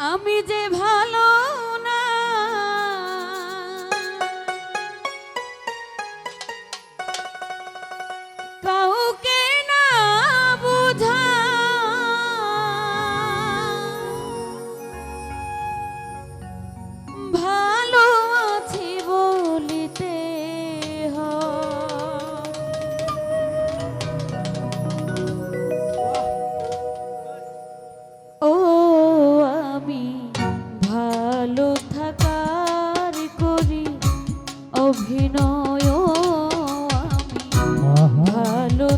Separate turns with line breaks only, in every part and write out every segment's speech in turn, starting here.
আমি যে ভালো অভিনয় আমি ভালো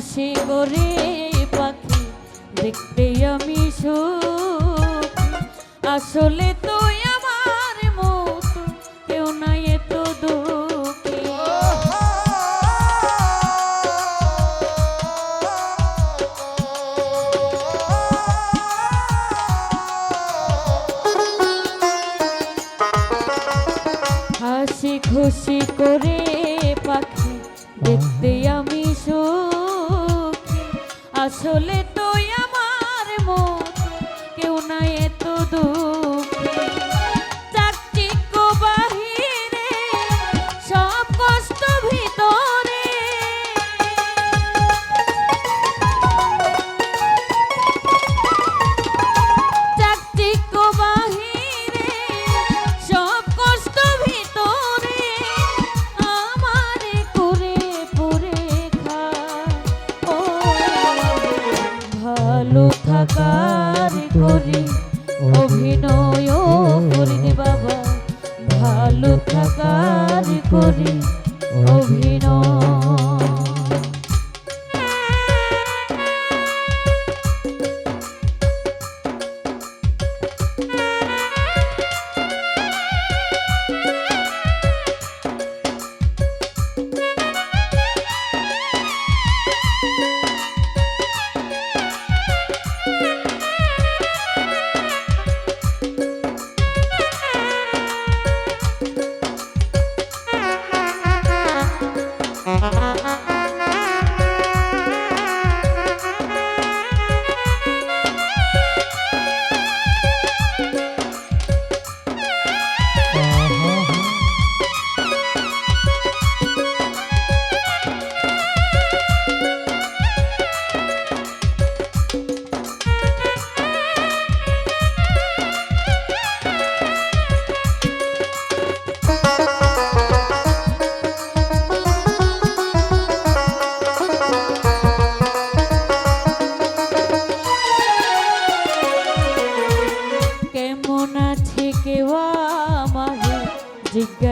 খুশি করে পাখি, দেখতে আমি সুখী। আসলে তো আমার মতো কেউ নাই এত দুঃখী। হাসি খুশি করে পাখি, দেখতে আসলে করি অভিনয়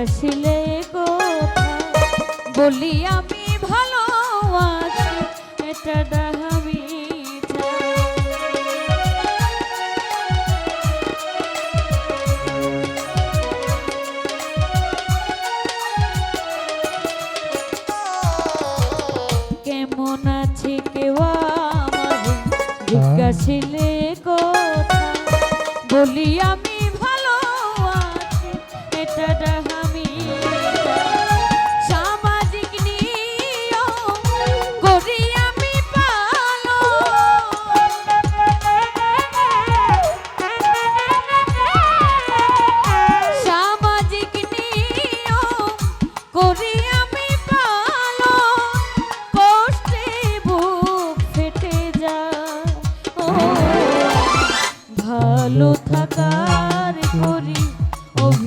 আসলে কোথা বলি আমি ভালো আছি এটা ডাহামি কেমন আছি কেউ আমার? হ্যাঁ। জিজ্ঞাসিলে কথা বলি আমি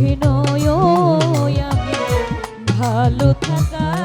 অভিনয় আমি ভালো থাকা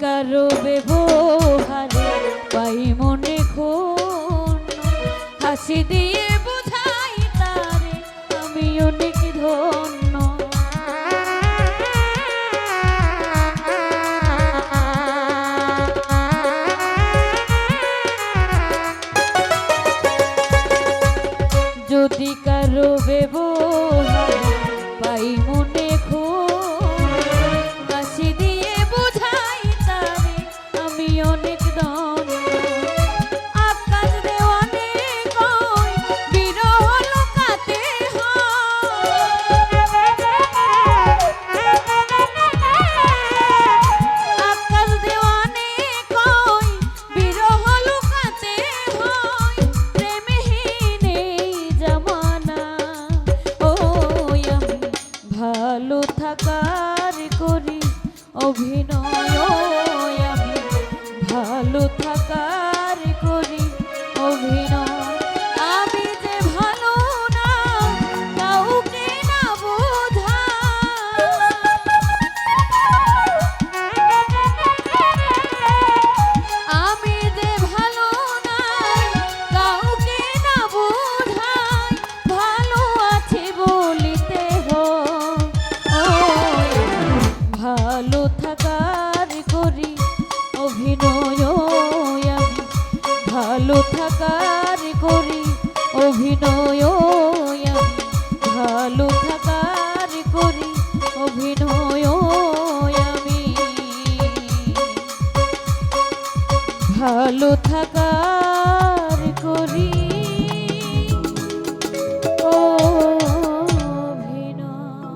কারও ব্যবহারে পাই মনে খুন হাসি দিয়ে